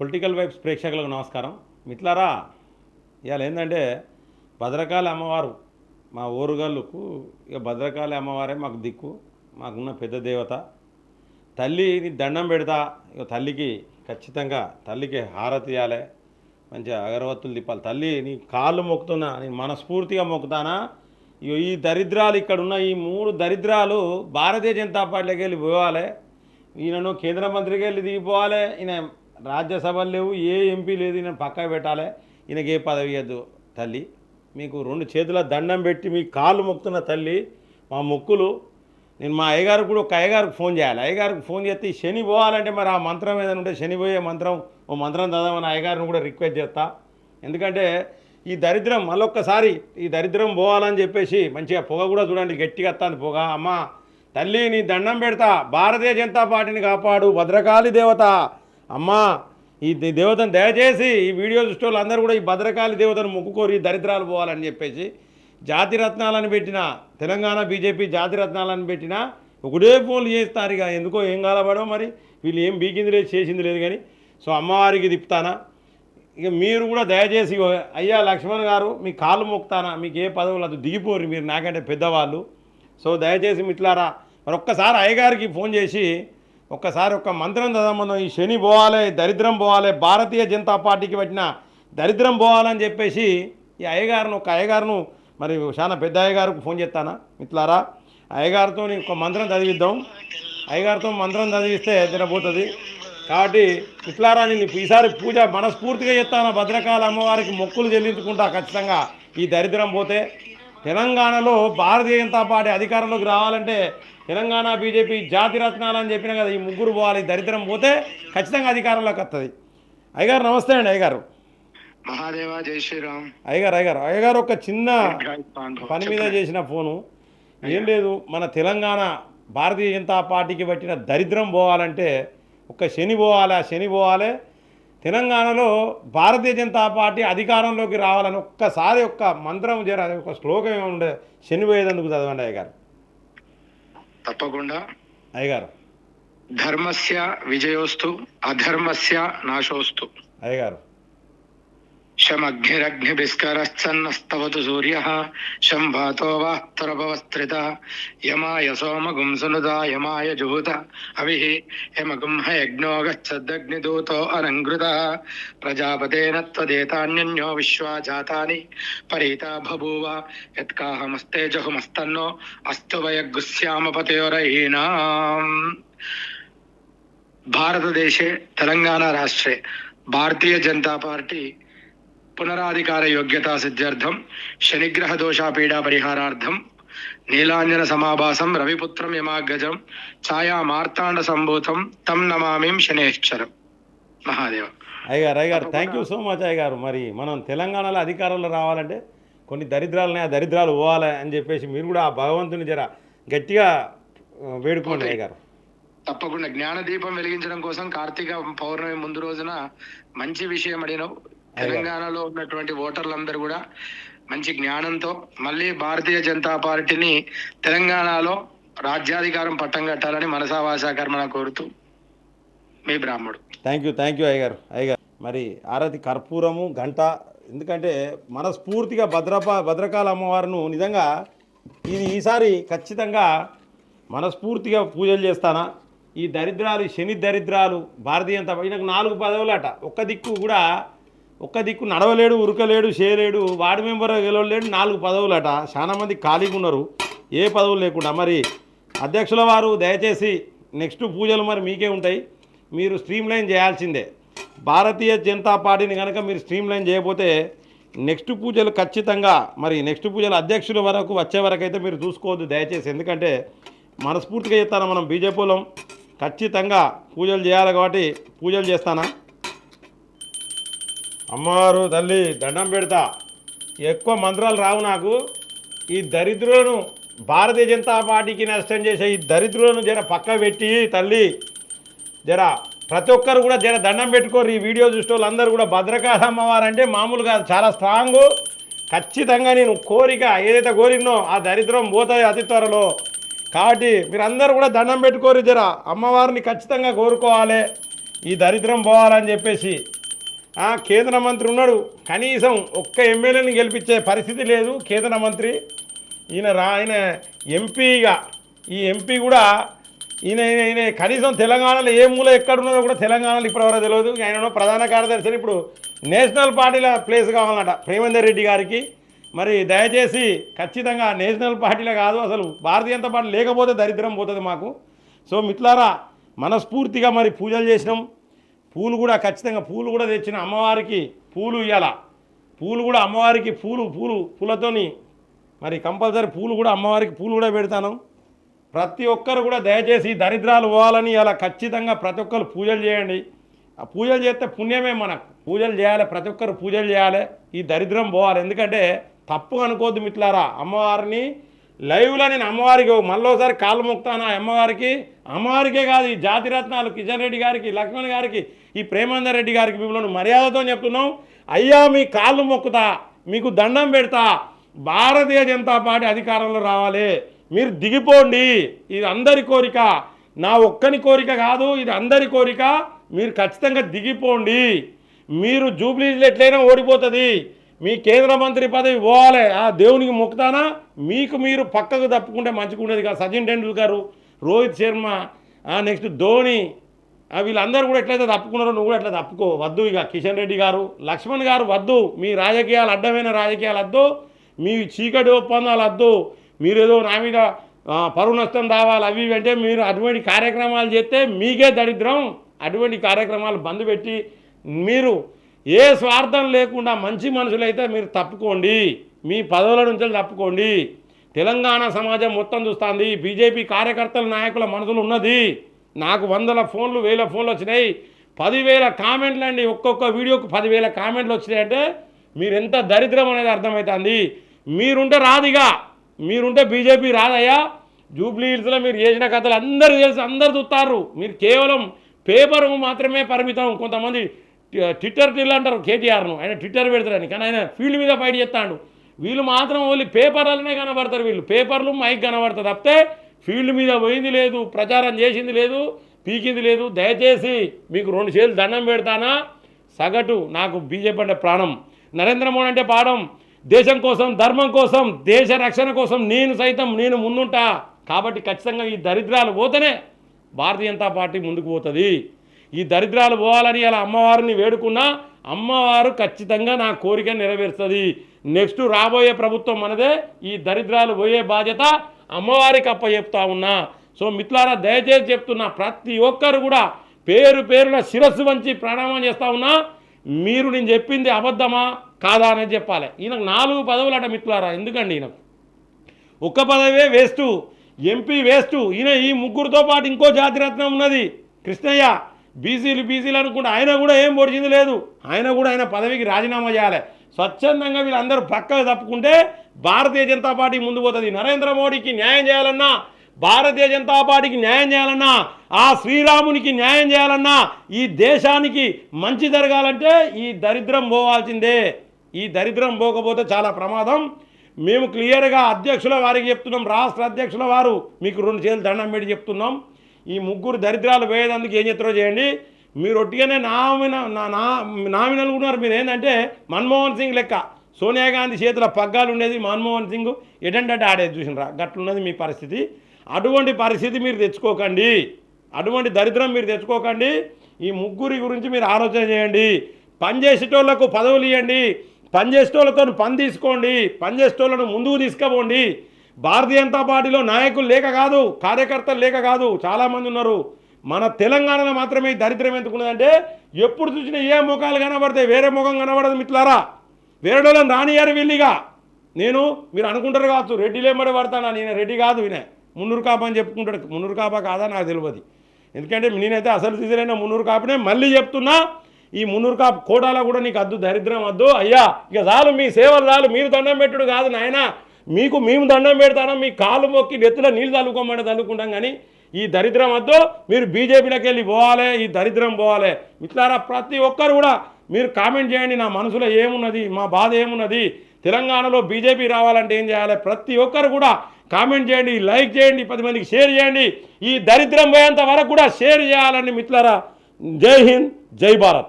Political vibes ప్రేక్షకులకు నమస్కారం. మిట్లారా ఇవాళ ఏంటంటే భద్రకాళి అమ్మవారు మా ఊరుగల్లుకు ఇక భద్రకాళి అమ్మవారే మాకు దిక్కు మాకున్న పెద్ద దేవత. తల్లిని దండం పెడతా ఇక తల్లికి ఖచ్చితంగా తల్లికి హారతి ఇవ్వాలి మంచిగా అగరవత్తులు తిప్పాలి. తల్లి నీ కాళ్ళు మొక్కుతున్నా నేను మనస్ఫూర్తిగా మొక్కుతానా? ఇగో ఈ దరిద్రాలు ఇక్కడ ఉన్న ఈ మూడు దరిద్రాలు భారతీయ జనతా పార్టీకి వెళ్ళి పోవాలి. ఈయనను కేంద్ర మంత్రికి వెళ్ళి దిగిపోవాలి. ఈయన రాజ్యసభలు లేవు ఏ ఎంపీ లేదు ఈయన పక్కకు పెట్టాలి. ఈయనకి ఏ పదవి ఇవ్వద్దు తల్లి. మీకు రెండు చేతుల దండం పెట్టి మీ కాళ్ళు మొక్కుతున్న తల్లి మా మొక్కులు. నేను మా అయ్యగారు కూడా ఒక అయ్యగారికి ఫోన్ చేయాలి. అయ్యగారికి ఫోన్ చేస్తే శని పోవాలంటే మరి ఆ మంత్రం ఏదైనా ఉంటే శని పోయే మంత్రం ఓ మంత్రం చదవమని అయ్యగారిని కూడా రిక్వెస్ట్ చేస్తా. ఎందుకంటే ఈ దరిద్రం మళ్ళొక్కసారి ఈ దరిద్రం పోవాలని చెప్పేసి మంచిగా పొగ కూడా చూడండి గట్టిగా వస్తాను పొగ. అమ్మ తల్లి నీ దండం పెడతా. భారతీయ జనతా పార్టీని కాపాడు భద్రకాళి దేవత. అమ్మా ఈ దే- దేవతను దయచేసి ఈ వీడియో చూసే అందరూ కూడా ఈ భద్రకాళి దేవతను మొక్కుకోరి దరిద్రాలు పోవాలని చెప్పేసి జాతి రత్నాలను పెట్టిన తెలంగాణ బీజేపీ జాతి రత్నాలను పెట్టిన ఒకటే ఫోన్లు చేస్తారు ఇక ఎందుకో ఏం కాలపడో మరి? వీళ్ళు ఏం బీకింది లేదు చేసింది లేదు కానీ. సో అమ్మవారికి తిప్పుతానా? ఇక మీరు కూడా దయచేసి అయ్యా లక్ష్మణ్ గారు మీ కాళ్ళు మొక్కుతానా? మీకు ఏ పదవులు? అది దిగిపోరు మీరు నాకంటే పెద్దవాళ్ళు. సో దయచేసి మిట్లారా మరొక్కసారి అయ్యగారికి ఫోన్ చేసి ఒక్కసారి ఒక్క మంత్రం చదవమను. ఈ శని పోవాలి దరిద్రం పోవాలి భారతీయ జనతా పార్టీకి పట్టిన దరిద్రం పోవాలని చెప్పేసి ఈ అయ్యగారును ఒక అయ్యగారును మరి చాలా పెద్ద అయ్యగారికి ఫోన్ చేస్తానా? మిత్రులారా అయ్యగారితో ఒక మంత్రం చదివిద్దాం. అయ్యగారితో మంత్రం చదివిస్తే తినబోతుంది కాబట్టి మిత్రులారా నేను ఈసారి పూజ మనస్ఫూర్తిగా చెప్తాను భద్రకాళ అమ్మవారికి మొక్కులు చెల్లించుకుంటా ఖచ్చితంగా ఈ దరిద్రం పోతే. తెలంగాణలో భారతీయ జనతా పార్టీ అధికారంలోకి రావాలంటే తెలంగాణ బీజేపీ జాతి రత్నాలు అని చెప్పిన కదా ఈ ముగ్గురు పోవాలి దరిద్రం పోతే ఖచ్చితంగా అధికారంలోకి వస్తుంది. అయ్యగారు నమస్తే అండి అయ్యగారు. మహాదేవ జై శ్రీరామ్. అయ్యగారు అయ్యగారు. అయ్యగారు ఒక చిన్న. పని మీద చేసిన ఫోను. ఏం లేదు మన తెలంగాణ భారతీయ జనతా పార్టీకి పట్టిన దరిద్రం పోవాలంటే ఒక శని పోవాలి ఆ శని పోవాలి. తెలంగాణలో భారతీయ జనతా పార్టీ అధికారంలోకి రావాలని ఒక్కసారి ఒక్క మంత్రం జర ఒక శ్లోకం ఏమి ఉండే శని పోయేందుకు చదవండి అయ్యగారు. తప్పకుండా. అయ్యగారు. ధర్మస్య విజయోస్తు అధర్మస్య నాశోస్తు. అయ్యగారు. శమగ్నిరగ్నిభిస్కరశ్చన్నస్తవతు సూర్య శంభాతో వాస్తరభవస్త్రిత యమాయ సోమగుం సునుత యమాయ జూత అవి యమగుం హయజ్ఞో గచ్చదగ్నిదూతో అనంగృత ప్రజాపతేన త్వదేతాన్యన్యో విశ్వా జాతాని పరీతా బభూవ యత్కాహమస్తే జహుమస్తన్నో అస్తు వయగ్గుస్యామపతయోరహీనాం భారతదేశే తెలంగాణ రాష్ట్రే భారతీయ జనతా పార్టీ పునరాధికార యోగ్యతా సిద్ధ్యర్థం శనిగ్రహ దోషాపీడా పరిహారార్థం నీలాంజన సమాభాసం రవిపుత్రం యమాగ్రజం ఛాయా మార్తాండ సంభూతం తం నమామిం శనేశ్వరం. మహాదేవ. అయ్యగారు అయ్యగారు థ్యాంక్ యూ సో మచ్ అయ్యగారు. మరి మనం తెలంగాణలో అధికారంలో రావాలంటే కొన్ని దరిద్రాలున్నాయి ఆ దరిద్రాలు పోవాలి అని చెప్పేసి మీరు కూడా ఆ భగవంతుని జర గట్టిగా వేడుకోండి అయ్యగారు. తప్పకుండా. జ్ఞాన దీపం వెలిగించడం కోసం కార్తీక పౌర్ణమి ముందు రోజున మంచి విషయం అడిగినావు. తెలంగాణలో ఉన్నటువంటి ఓటర్లందరూ కూడా మంచి జ్ఞానంతో మళ్ళీ భారతీయ జనతా పార్టీని తెలంగాణలో రాజ్యాధికారం పట్టం కట్టాలని మనసావాసా కర్మన కోరుతూ మీ బ్రాహ్మడు. థ్యాంక్ యూ థ్యాంక్ యూ అయ్యగారు. అయ్యగారు మరి ఆరతి కర్పూరము గంట ఎందుకంటే మనస్ఫూర్తిగా భద్రపా భద్రకాళ అమ్మవారిను నిజంగా ఇది ఈసారి ఖచ్చితంగా మనస్ఫూర్తిగా పూజలు చేస్తానా. ఈ దరిద్రాలు శని దరిద్రాలు భారతీయ జనతా ఈయనకు నాలుగు పదవులట. ఒక్క దిక్కు కూడా ఒక్క దిక్కు నడవలేడు ఉరకలేడు చేయలేడు వార్డు మెంబర్ గెలవలేడు నాలుగు పదవులట. చాలా మంది ఖాళీగా ఉన్నారు. ఏ పదవులు లేకుండా మరి అధ్యక్షుల వారు దయచేసి నెక్స్ట్ పూజలు మరి మీకే ఉంటాయి. మీరు స్ట్రీమ్ లైన్ చేయాల్సిందే. భారతీయ జనతా పార్టీని కనుక మీరు స్ట్రీమ్ లైన్ చేయకపోతే నెక్స్ట్ పూజలు ఖచ్చితంగా మరి నెక్స్ట్ పూజలు అధ్యక్షుల వరకు వచ్చే వరకు అయితే మీరు చూసుకోవద్దు దయచేసి. ఎందుకంటే మనస్ఫూర్తిగా చెప్తాను మనం బీజేపీలో ఖచ్చితంగా పూజలు చేయాలి కాబట్టి పూజలు చేస్తానా? అమ్మవారు తల్లి దండం పెడతా. ఎక్కువ మంత్రాలు రావు నాకు. ఈ దరిద్రులను భారతీయ జనతా పార్టీకి నష్టం చేసే ఈ దరిద్రులను జర పక్క పెట్టి తల్లి. జర ప్రతి ఒక్కరు కూడా జర దండం పెట్టుకోరు. ఈ వీడియో చూసే వాళ్ళందరూ కూడా భద్రకాళ అమ్మవారు అంటే మామూలుగా చాలా స్ట్రాంగ్. ఖచ్చితంగా నేను కోరిక ఏదైతే కోరినో ఆ దరిద్రం పోతుంది అతి త్వరలో. కాబట్టి మీరందరూ కూడా దండం పెట్టుకోరు జర. అమ్మవారిని ఖచ్చితంగా కోరుకోవాలి. ఈ దరిద్రం పోవాలని చెప్పేసి ఆ కేంద్ర మంత్రి ఉన్నాడు. కనీసం ఒక్క ఎమ్మెల్యేని గెలిపించే పరిస్థితి లేదు కేంద్ర మంత్రి. ఈయన రా ఆయన ఎంపీగా. ఈ ఎంపీ కూడా ఈయన ఈయన కనీసం తెలంగాణలో ఏ మూల ఎక్కడ ఉన్నదో కూడా తెలంగాణలో ఇప్పటివరకు తెలియదు. ఆయన ప్రధాన కార్యదర్శి ఇప్పుడు నేషనల్ పార్టీల ప్లేస్ కావాలన్నట ప్రేమేందర్ రెడ్డి గారికి. మరి దయచేసి ఖచ్చితంగా నేషనల్ పార్టీలో కాదు అసలు భారతీయ జనతా పార్టీ లేకపోతే దరిద్రం పోతుంది మాకు. సో మిత్లారా మనస్ఫూర్తిగా మరి పూజలు చేసినాం. పూలు కూడా ఖచ్చితంగా పూలు కూడా తెచ్చిన అమ్మవారికి పూలు ఇవ్వాల పూలు కూడా అమ్మవారికి పూలు పూలు పూలతోని మరి కంపల్సరీ పూలు కూడా అమ్మవారికి పూలు కూడా పెడతాను. ప్రతి ఒక్కరు కూడా దయచేసి దరిద్రాలు పోవాలని అలా ఖచ్చితంగా ప్రతి ఒక్కరు పూజలు చేయండి. ఆ పూజలు చేస్తే పుణ్యమే మనకు. పూజలు చేయాలి ప్రతి ఒక్కరు పూజలు చేయాలి. ఈ దరిద్రం పోవాలి. ఎందుకంటే తప్పు అనుకోద్దు మిట్లారా అమ్మవారిని లైవ్లో నేను అమ్మవారికి మళ్ళోసారి కాళ్ళు మొక్తాను ఆ అమ్మవారికి? అమ్మవారికే కాదు ఈ జాతిరత్నాలు కిషన్ రెడ్డి గారికి లక్ష్మణ్ గారికి ఈ ప్రేమానంద రెడ్డి గారికి మిమ్మల్ని మర్యాదతో చెప్తున్నాం. అయ్యా మీ కాళ్ళు మొక్కుతా మీకు దండం పెడతా. భారతీయ జనతా పార్టీ అధికారంలో రావాలి. మీరు దిగిపోండి. ఇది అందరి కోరిక. నా ఒక్కని కోరిక కాదు ఇది అందరి కోరిక. మీరు ఖచ్చితంగా దిగిపోండి. మీరు జూబ్లీలు ఎట్లయినా ఓడిపోతుంది. మీ కేంద్ర మంత్రి పదవి పోవాలి. ఆ దేవునికి మొక్కుతానా? మీకు మీరు పక్కకు తప్పుకుంటే మంచిగుండేది కాదు. సచిన్ టెండూల్కర్ రోహిత్ శర్మ నెక్స్ట్ ధోని వీళ్ళందరూ కూడా ఎట్లయితే తప్పుకున్నారో నువ్వు కూడా ఎట్లా తప్పుకో. వద్దు ఇక. కిషన్ రెడ్డి గారు లక్ష్మణ్ గారు వద్దు. మీ రాజకీయాలు అడ్డమైన రాజకీయాలు వద్దు. మీ చీకటి ఒప్పందాలు వద్దు. మీరేదో నా మీద పరువు నష్టం రావాలి అవి అంటే మీరు అటువంటి కార్యక్రమాలు చేస్తే మీకే దరిద్రం. అటువంటి కార్యక్రమాలు బంద్ పెట్టి మీరు ఏ స్వార్థం లేకుండా మంచి మనుషులైతే మీరు తప్పుకోండి. మీ పదవుల నుంచి తప్పుకోండి. తెలంగాణ సమాజం మొత్తం చూస్తుంది. బీజేపీ కార్యకర్తల నాయకుల మనసులు ఉన్నది. నాకు వందల ఫోన్లు వేల ఫోన్లు వచ్చినాయి. పదివేల కామెంట్లు అండి. ఒక్కొక్క వీడియోకి పదివేల కామెంట్లు వచ్చినాయి అంటే మీరు ఎంత దరిద్రం అనేది అర్థమవుతుంది. మీరుంటే రాదిగా మీరుంటే బీజేపీ రాదయ్యా జూబ్లీ హిల్స్లో మీరు చేసిన కథలు అందరూ తెలుసు అందరు చూస్తారు. మీరు కేవలం పేపర్ మాత్రమే పరిమితం. కొంతమంది ట్విట్టర్ టిల్ అంటారు కేటీఆర్ను. ఆయన ట్విట్టర్ పెడతారని కానీ ఆయన ఫీల్డ్ మీద ఫైట్ చేస్తాడు. వీళ్ళు మాత్రం ఓన్లీ పేపర్లనే కనబడతారు వీళ్ళు. పేపర్లు మైక్ కనబడతారు తప్పితే ఫీల్డ్ మీద పోయింది లేదు ప్రచారం చేసింది లేదు పీకింది లేదు. దయచేసి మీకు రెండు చేతులు దండం పెడతానా? సగటు నాకు బీజేపీ అంటే ప్రాణం. నరేంద్ర మోడీ అంటే పాడం. దేశం కోసం ధర్మం కోసం దేశ రక్షణ కోసం నేను సైతం నేను ముందుంటా. కాబట్టి ఖచ్చితంగా ఈ దరిద్రాలు పోతేనే భారతీయ జనతా పార్టీ ముందుకు పోతుంది. ఈ దరిద్రాలు పోవాలని అలా అమ్మవారిని వేడుకున్నా అమ్మవారు ఖచ్చితంగా నా కోరిక నెరవేరుస్తుంది. నెక్స్ట్ రాబోయే ప్రభుత్వం మనదే ఈ దరిద్రాలు పోయే బాధ్యత అమ్మవారికి అప్ప చెప్తా ఉన్నా. సో మిత్రులారా దయచేసి చెప్తున్నా ప్రతి ఒక్కరు కూడా పేరు పేరున శిరస్సు వంచి ప్రణామం చేస్తూ ఉన్నా. మీరు నేను చెప్పింది అబద్ధమా? కాదా అనేది చెప్పాలి. ఈయనకు నాలుగు పదవులు అట మిత్రులారా ఎందుకండి ఈయనకు? ఒక్క పదవే వేస్తూ ఎంపీ వేస్తూ ఈయన ఈ ముగ్గురితో పాటు ఇంకో జాతిరత్నం ఉన్నది. కృష్ణయ్య బీసీలు బీసీలు అనుకుంటే ఆయన కూడా ఏం పొడిచింది లేదు. ఆయన కూడా ఆయన పదవికి రాజీనామా చేయాలి. స్వచ్ఛందంగా వీళ్ళందరూ పక్కకు తప్పుకుంటే భారతీయ జనతా పార్టీ ముందు పోతుంది. నరేంద్ర మోడీకి న్యాయం చేయాలన్నా భారతీయ జనతా పార్టీకి న్యాయం చేయాలన్నా ఆ శ్రీరామునికి న్యాయం చేయాలన్నా ఈ దేశానికి మంచి జరగాలంటే ఈ దరిద్రం పోవాల్సిందే. ఈ దరిద్రం పోకపోతే చాలా ప్రమాదం. మేము క్లియర్గా అధ్యక్షుల వారికి చెప్తున్నాం రాష్ట్ర అధ్యక్షుల వారు మీకు రెండు చేతులు దండం పెట్టి చెప్తున్నాం. ఈ ముగ్గురు దరిద్రాలు పోయేదందుకు ఏం చెప్తారో చేయండి. మీరు ఒట్టిగానే నామిన నా నా- నామినల్ ఉన్నారు. మీరు ఏంటంటే మన్మోహన్ సింగ్ లెక్క. సోనియా గాంధీ చేతుల పగ్గాలు ఉండేది మన్మోహన్ సింగ్. ఎటంటే ఆడేది చూసినరా? గట్లున్నది మీ పరిస్థితి. అటువంటి పరిస్థితి మీరు తెచ్చుకోకండి. అటువంటి దరిద్రం మీరు తెచ్చుకోకండి. ఈ ముగ్గురి గురించి మీరు ఆలోచన చేయండి. పనిచేసేటోళ్ళకు పదవులు ఇవ్వండి పనిచేసేటోళ్ళతో పని తీసుకోండి. పనిచేసేటోళ్ళను ముందుకు తీసుకుపోండి. భారతీయ జనతా పార్టీలో నాయకులు లేక కాదు కార్యకర్తలు లేక కాదు చాలామంది ఉన్నారు. మన తెలంగాణలో మాత్రమే దరిద్రం ఎందుకున్నదంటే ఎప్పుడు చూసినా ఏ ముఖాలు కనబడతాయి వేరే ముఖం కనబడదు మిట్లారా వేరే వాళ్ళని రానియారు వెళ్ళిగా. నేను మీరు అనుకుంటారు కావచ్చు రెడ్డిలే మరి పడతానా? నేను రెడ్డి కాదు ఈయన మున్నూరు కాపా అని చెప్పుకుంటాడు. మున్నూరు కాపా కాదా? నాకు తెలియదు. ఎందుకంటే నేనైతే అసలు తీసిరైన మున్నూరు కాపనే. మళ్ళీ చెప్తున్నా ఈ మున్నూరు కాపు కోటాలో కూడా నీకు అద్దు దరిద్రం వద్దు అయ్యా ఇక చాలు మీ సేవలు చాలు మీరు దండం పెట్టుడు కాదు నాయన. మీకు మేము దండం పెడతాను? మీ కాలు మొక్కి నెత్తిలో నీళ్ళు తల్లుకోమని తల్లుకుంటాం కానీ ఈ దరిద్రం వద్దు. మీరు బీజేపీలోకి వెళ్ళి పోవాలి ఈ దరిద్రం పోవాలి. ఇట్లారా ప్రతి ఒక్కరు కూడా మీరు కామెంట్ చేయండి నా మనసులో ఏమున్నది మా బాధ ఏమున్నది? తెలంగాణలో బీజేపీ రావాలంటే ఏం చేయాలి? ప్రతి ఒక్కరు కూడా కామెంట్ చేయండి లైక్ చేయండి పది మందికి షేర్ చేయండి. ఈ దరిద్రం పోయేంత వరకు కూడా షేర్ చేయాలండి మిత్రులారా. జై హింద్ జై భారత్.